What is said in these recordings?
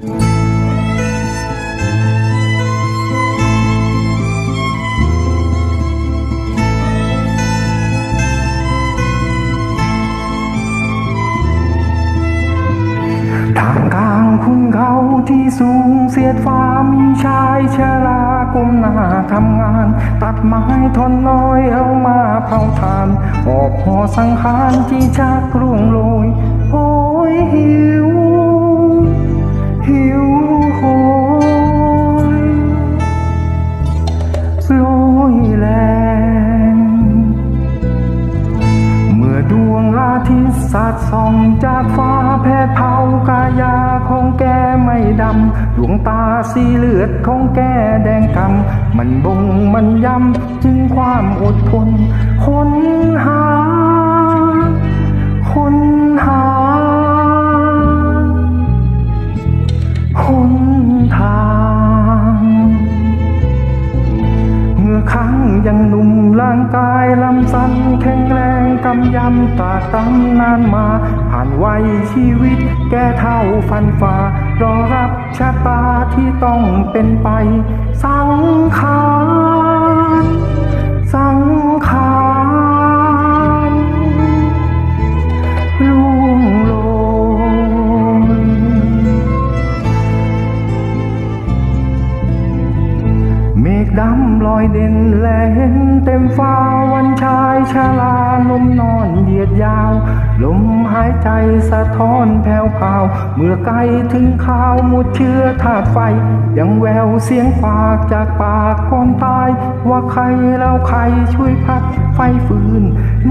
ทางกลางคุณเขาที่สูงเสียดฟ้ามีชายชราก้มหน้าทำงาน ตัดไม้ทนน้อยเอามาเผาทานออกหอสังขารที่ชักร่วงโรยโอ้ยหิว วงอาทิตย์สาดส่องจากฟ้าแผดเผากายาของแกไม่ดำดวงตาสีเลือดของแกแดงกำมันบ่งมันย้ำถึงความอดทนคนหาคนหาคนทางเมื่อครั้งยังหนุ่ม ร่างกายลำสันแข็งแรงกำยำตาตำนานมา ผ่านวัยชีวิตแก่เท่าฟันฝ่ารอรับชะตาที่ต้องเป็นไป สังขาร ลอยเด่นแลเห็นเต็มฟ้าวันชายชาลาลมนอนเหยียดยาว ลมหายใจสะท้อนแผ่วพาวเมื่อไกลถึงข่าวหมดเชื้อธาตุไฟ ยังแววเสียงปากจากปากก่อนตาย ว่าใครแล้วใครช่วยพัดไฟฟืน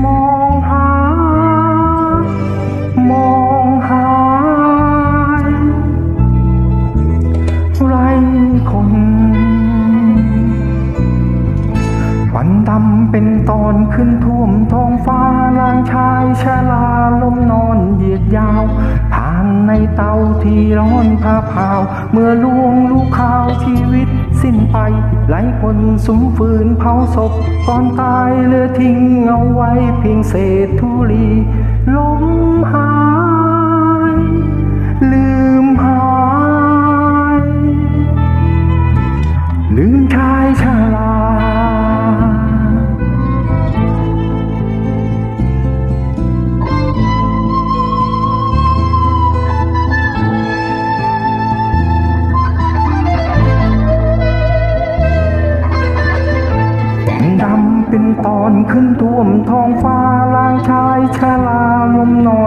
มองหา มองหาไรคน วันดำเป็นตอนขึ้นท่วมท้องฟ้าลางชายชาลาลมนอนเหยียดยาวผ่านในเตาที่ร้อนผ้าเผาเมื่อลวงลูกข่าวชีวิตสิ้นไป หลายคนสุมฟืนเผาศพก่อนตายเหลือทิ้งเอาไว้เพียงเศษธุลีลมหาย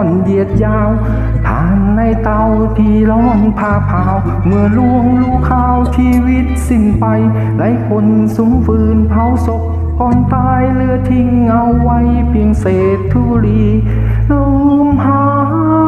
อนเหยียดยาวทานในเตาที่ร้อนผ่าเผาเมื่อลวงลูกข้าวชีวิตสิ้นไปหลายคนสุมฟืนเผาศพก่อนตายเหลือทิ้งเอาไว้เพียงเศษธุลีลืมหาย